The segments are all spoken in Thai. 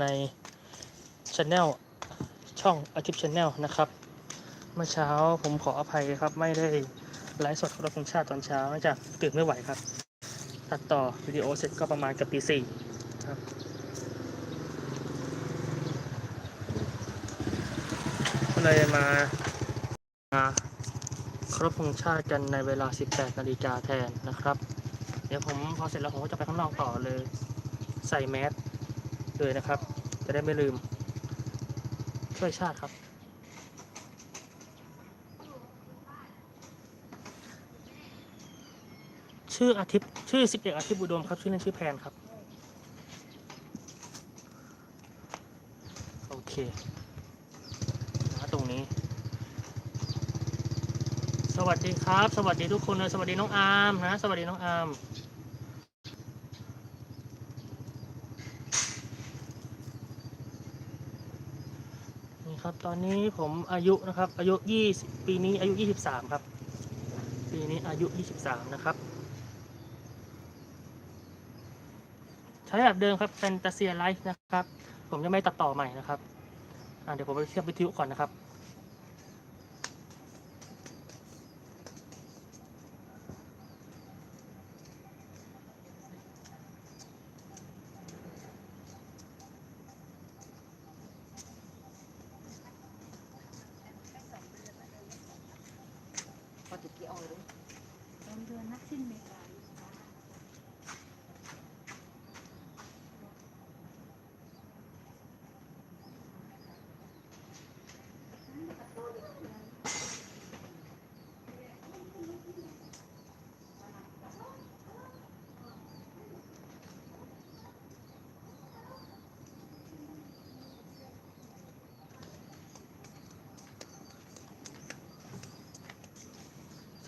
ในช anel ช่องอาทิตย์ช anel นะครับ เมื่อเช้าผมขออภัยครับ ไม่ได้ไลฟ์สดคารพธงชาติตอนเช้าเนื่องจากตื่นไม่ไหวครับ ตัดต่อวิดีโอเสร็จก็ประมาณกับตีสี่ครับก็เลยมามาคารพธงชาติกันในเวลา 18 นาฬิกาแทนนะครับ เดี๋ยวผมพอเสร็จแล้วผมก็จะไปข้างนอกต่อเลย ใส่แมส เลยนะครับ จะได้ไม่ลืม ช่วยชาติครับ ชื่ออาทิตย์ชื่อสิบเอกอาทิตย์บุดมครับ ชื่อเล่นชื่อแพนครับ โอเคนะตรงนี้ สวัสดีครับ สวัสดีทุกคนเลยสวัสดีน้องอาร์มนะ สวัสดีน้องอาร์ม ครับ ตอนนี้ผมอายุนะครับ อายุ20ปีนี้อายุ23ครับ ปีนี้อายุ23นะครับ ใช้แบบเดิมครับแฟนตาเซียไลฟ์นะครับ ผมจะไม่ตัดต่อใหม่นะครับเดี๋ยวผมไปเทียบวิทยุก่อนนะครับ พอติดกี่ออยรู้ ต้นเดือนนักสิ้นเมษา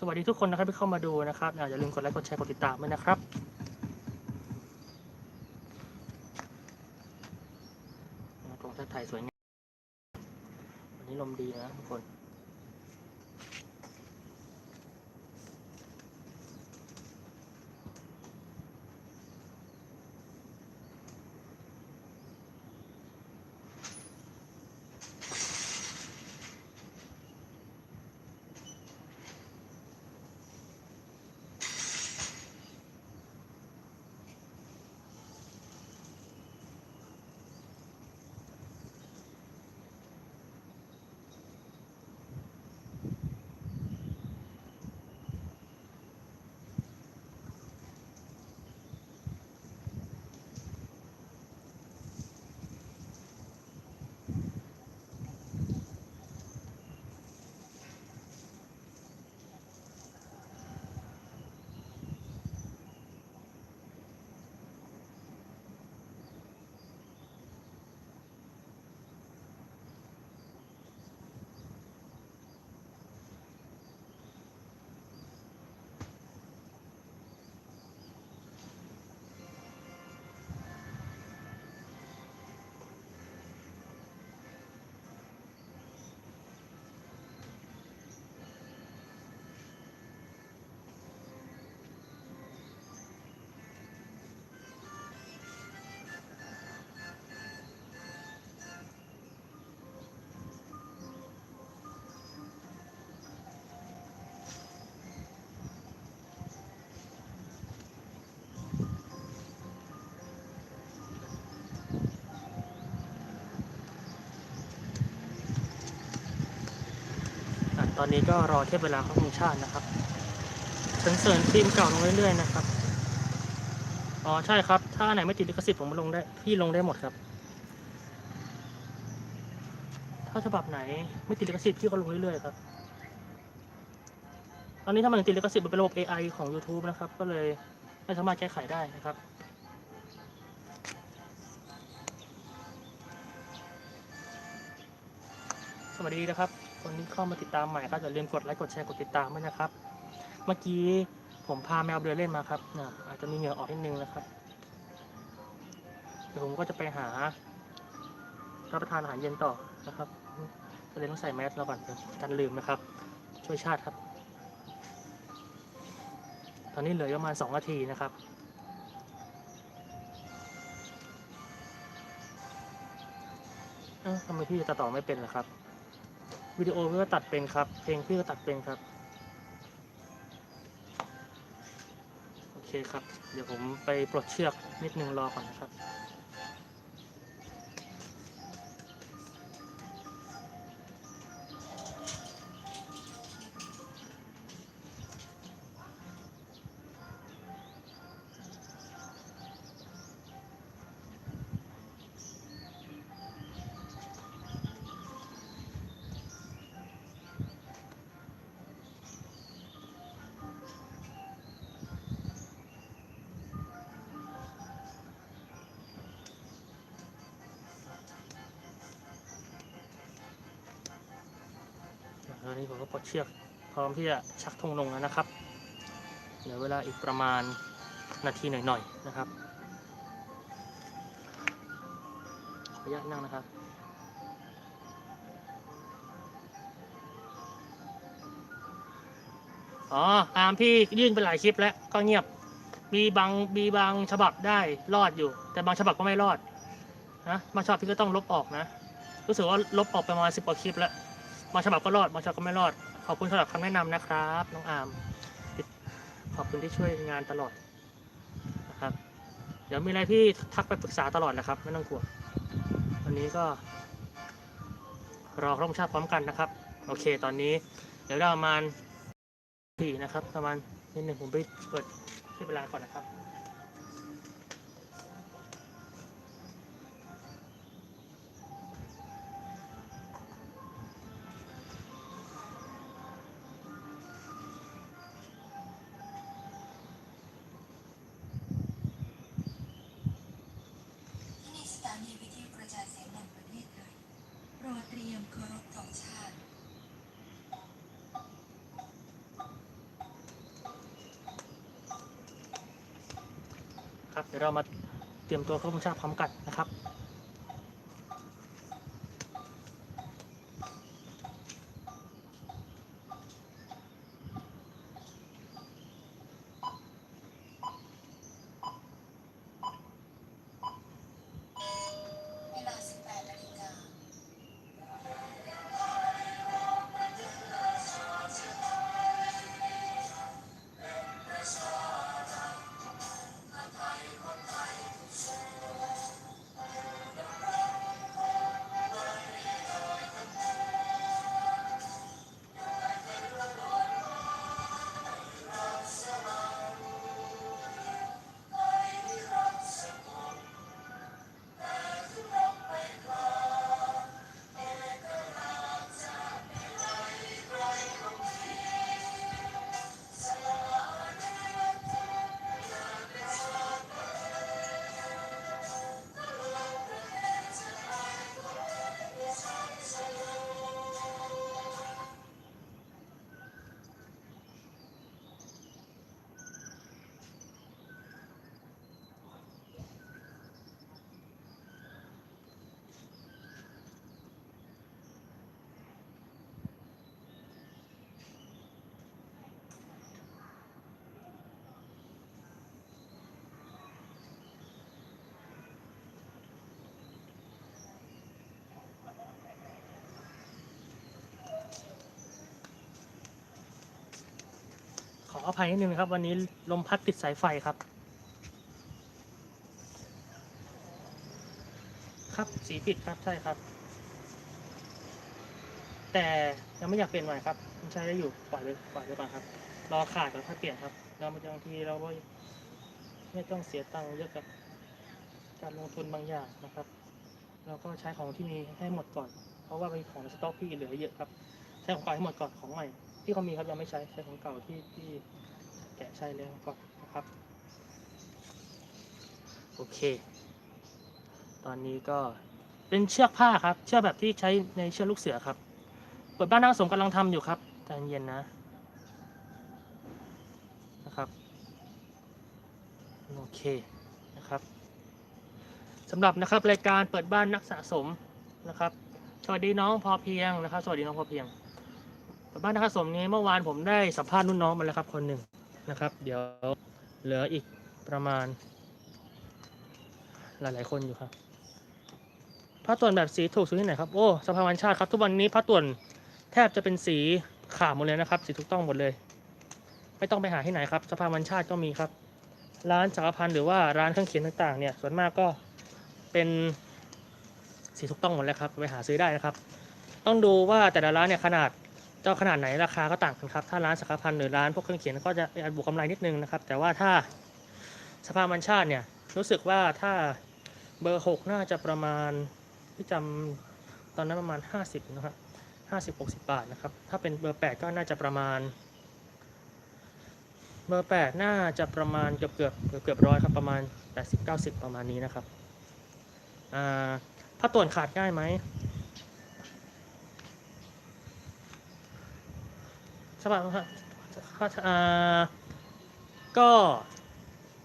สวัสดีทุกคนนะครับที่เข้ามาดูนะครับอย่าลืมกดไลค์กดแชร์กดติดตามด้วยนะครับตรงท่าไทยสวยงามวันนี้ลมดีนะทุกคน ตอนนี้ก็รอเทียบเวลาของธงชาตินะครับเสริญเสริญฟิล์มเก่าลงเรื่อยๆนะครับ อ๋อใช่ครับ ถ้าไหนไม่ติดลิขสิทธิ์ผมลงได้ พี่ลงได้หมดครับ ถ้าฉบับไหนไม่ติดลิขสิทธิ์พี่ก็ลงเรื่อยๆครับ ตอนนี้ถ้ามันติดลิขสิทธิ์มันเป็นระบบ AI ของ YouTube นะครับ ก็เลยไม่สามารถแก้ไขได้นะครับสวัสดีนะครับ คนที่เข้ามาติดตามใหม่ก็อย่าลืมกดไลค์กดแชร์กดติดตามด้วยนะครับ เมื่อกี้ผมพาแมวเดินเล่นมาครับน่ะอาจจะมีเหงื่อออกนิดนึงนะครับเดี๋ยวผมก็จะไปหารับประทานอาหารเย็นต่อนะครับก็เลยต้องใส่แมสแล้วก่อนเดี๋ยวกันลืมนะครับ ช่วยชาติครับ ตอนนี้เหลือประมาณสองนาทีนะครับทำไมพี่ตัดต่อไม่เป็นล่ะครับ วิดีโอพี่ก็ตัดเป็นครับ เพลงพี่ก็ตัดเป็นครับ โอเคครับ เดี๋ยวผมไปปลดเชือกนิดนึงรอก่อนนะครับ นี้ผมก็ปลดเชือกพร้อมที่จะชักธงลงแล้วนะครับเหลือเวลาอีกประมาณนาทีหน่อยๆนะครับขออนุญาตนั่งนะครับอ๋ออาร์มพี่ยื่นไปหลายคลิปแล้วก็เงียบ มีบางมีบางฉบับได้รอดอยู่ แต่บางฉบับก็ไม่รอดนะบางฉบับพี่ก็ต้องลบออกนะ รู้สึกว่าลบออกไปประมาณสิบกว่าคลิปแล้ว บางฉบับก็รอดบางฉบับก็ไม่รอด ขอบคุณสำหรับคำแนะนำนะครับ น้องอาม ขอบคุณที่ช่วยงานตลอดนะครับ เดี๋ยวมีอะไรพี่ทักไปปรึกษาตลอดนะครับ ไม่ต้องกลัววันนี้ก็ รอครบชาติพร้อมกันนะครับ โอเค ตอนนี้ เดี๋ยวเราประมาณสี่นะครับ ประมาณนิดหนึ่งผมไปเปิดที่เวลาก่อนนะครับ ครับ เดี๋ยวเรามาเตรียมตัวเข้าพงชาพร้อมกันนะครับ ออภัยนิดนึงครับวันนี้ลมพัดติดสายไฟครับ ครับสีผิดครับใช่ครับ แต่ยังไม่อยากเปลี่ยนใหม่ครับมันใช้ได้อยู่ปล่อยไปปล่อยไปก่อนครับ รอขาดก่อนค่อยเปลี่ยนครับแล้วบางทีเราก็ไม่ต้องเสียตังค์เยอะกับการลงทุนบางอย่างนะครับ เราก็ใช้ของที่มีให้หมดก่อน เพราะว่ามีของสต็อกพี่เหลือเยอะครับ ใช้ของเก่าให้หมดก่อนของใหม่ ที่เขามีครับยังไม่ใช้ใช้ของเก่าที่ที่แกะใช้แล้วก่อนนะครับ โอเค ตอนนี้ก็เป็นเชือกผ้าครับ เชือกแบบที่ใช้ในเชือกลูกเสือครับเปิดบ้านนางสมกำลังทำอยู่ครับใจเย็นนะนะครับโอเคนะครับสำหรับนะครับรายการเปิดบ้านนักสะสมนะครับ สวัสดีน้องพอเพียงนะครับ สวัสดีน้องพอเพียง บ้านนักสะสมนี้เมื่อวานผมได้สัมภาษณ์รุ่นน้องมาแล้วครับคนหนึ่งนะครับ เดี๋ยวเหลืออีกประมาณ หลาย ๆ คนอยู่ครับพผ้าต่วนแบบสีถูกสุดที่ไหนครับโอ้สภาวันชาติครับ ทุกวันนี้ผ้าต่วนแทบจะเป็นสีขาวหมดเลยนะครับ สีถูกต้องหมดเลย ไม่ต้องไปหาที่ไหนครับ สภาวันชาติก็มีครับ ร้านจักรพันธ์หรือว่าร้านเครื่องเขียนต่าง ๆ เนี่ย ส่วนมากก็เป็นสีถูกต้องหมดแล้วครับไปหาซื้อได้นะครับ ต้องดูว่าแต่ละร้านเนี่ยขนาด เจ้าขนาดไหนราคาก็ต่างกันครับ ถ้าร้านสักพันหรือร้านพวกเครื่องเขียนก็จะอาจบวกกำไรนิดนึงนะครับ แต่ว่าถ้าสภามันชาติเนี่ยรู้สึกว่าถ้าเบอร์หกน่าจะประมาณที่จำตอนนั้นประมาณ 50 นะครับ50 60บาทนะครับ ถ้าเป็นเบอร์ 8 ก็น่าจะประมาณ เบอร์ 8 น่าจะประมาณเกือบเกือบเกือบเกือบร้อยครับประมาณ 80 90 ประมาณนี้นะครับ อ่าผ้าต่วนขาดง่ายไหม สภาพอ่าก็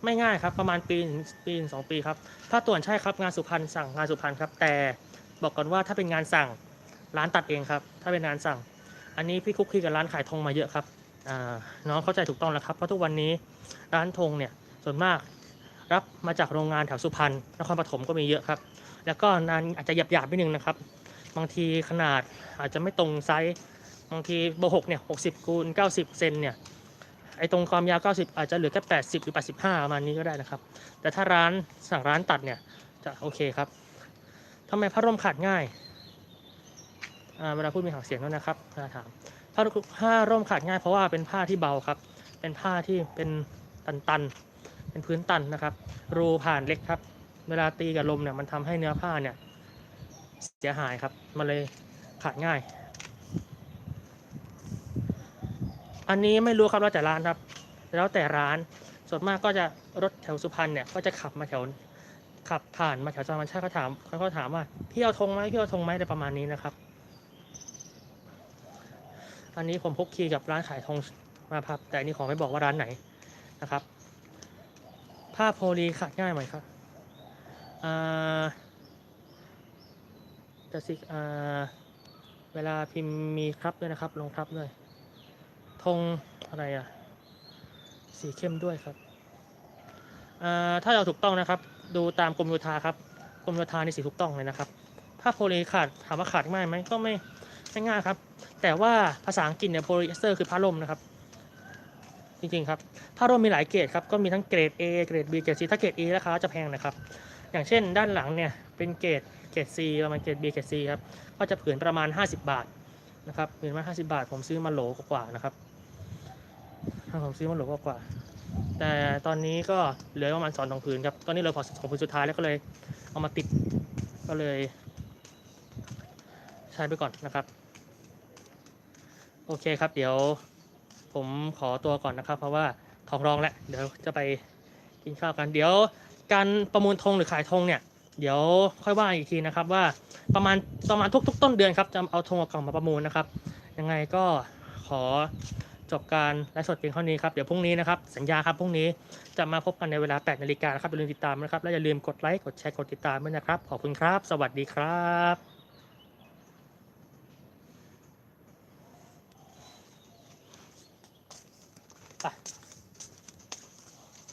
ไม่ง่ายครับประมาณปีถึงปีสองปีครับถ้าต่วนใช่ครับงานสุพรรณสั่งงานสุพรรณครับ แต่บอกก่อนว่าถ้าเป็นงานสั่งร้านตัดเองครับ ถ้าเป็นงานสั่ง อันนี้พี่คุกคีกับร้านขายธงมาเยอะครับน้องเข้าใจถูกต้องแล้วครับเพราะทุกวันนี้ร้านธงเนี่ยส่วนมากรับมาจากโรงงานแถวสุพรรณนครปฐมก็มีเยอะครับ แล้วก็นานอาจจะหยาบๆนิดนึงนะครับ บางทีขนาดอาจจะไม่ตรงไซส์ บางทีเบอร์หกเนี่ยหกสิบคูณเก้าสิบเซนเนี่ยไอ้ตรงความยาว 90 อาจจะเหลือแค่ 80 หรือ 85 ประมาณนี้ก็ได้นะครับ แต่ถ้าร้านสั่งร้านตัดเนี่ย จะโอเคครับทำไมผ้าร่มขาดง่ายอ่าเวลาพูดมีหางเสียงด้วนะครับเวลาถามผ้าผ้าร่มขาดง่ายเพราะว่าเป็นผ้าที่เบาครับ เป็นผ้าที่เป็นตันๆ เป็นพื้นตันนะครับ รูผ่านเล็กครับ เวลาตีกับลมเนี่ยมันทำให้เนื้อผ้าเนี่ยเสียหายครับ มันเลยขาดง่าย อันนี้ไม่รู้ครับแล้วแต่ร้านครับ แล้วแต่ร้าน ส่วนมากก็จะรถแถวสุพรรณเนี่ยก็จะขับมาแถวขับผ่านมาแถวจอมันชาติเขาถามเขาก็ถามว่าพี่เอาธงไหมพี่เอาธงไหมอะไรประมาณนี้นะครับ อันนี้ผมพกคีย์กับร้านขายธงมาครับ แต่อันนี้ขอไม่บอกว่าร้านไหนนะครับ ผ้าโพลีขาดง่ายไหมครับอ่าจะสิอ่าเวลาพิมพ์มีครับด้วยนะครับ ลงครับด้วย ธงอะไรอะสีเข้มด้วยครับถ้าเราถูกต้องนะครับ ดูตามกรมโยธาครับกรมโยธาในสีถูกต้องเลยนะครับผ้าโพลีขาดถามว่าขาดง่ายไหมก็ไม่ไม่ง่ายครับ แต่ว่าภาษาอังกฤษเนี่ยโพลีเอสเตอร์คือผ้าร่มนะครับ จริงๆครับผ้าร่มมีหลายเกรดครับก็มีทั้งเกรด A เกรด B เกรด C ถ้าเกรด A ราคาจะแพงนะครับ อย่างเช่น ด้านหลังเนี่ยเป็นเกรดเกรด C ประมาณเกรด B เกรด C ครับก็จะผืนประมาณ 50 บาทนะครับผืนประมาณ50 บาท ผมซื้อมาโหลกว่าๆนะครับ ผมซื้อมาโหลกว่า แต่ตอนนี้ก็เหลือประมาณสองสองผืนครับ ตอนนี้เหลือพอสองผืนสุดท้ายแล้วก็เลยเอามาติด ก็เลยใช้ไปก่อนนะครับ โอเคครับ เดี๋ยวผมขอตัวก่อนนะครับ เพราะว่าท้องร้องแล้วเดี๋ยวจะไปกินข้าวกัน เดี๋ยวการประมูลธงหรือขายธงเนี่ย เดี๋ยวค่อยว่าอีกทีนะครับว่าประมาณประมาณทุกๆ ต้นเดือนครับจะเอาธงเอากล่องมาประมูลนะครับ ยังไงก็ขอ จบการไลฟ์สดเพียงเท่านี้ครับ เดี๋ยวพรุ่งนี้นะครับ สัญญาครับพรุ่งนี้จะมาพบกันในเวลา 8 นาฬิกาครับอย่าลืมติดตามนะครับ และอย่าลืมกดไลค์ กดแชร์ กดติดตามด้วยนะครับ ขอบคุณครับ สวัสดีครับ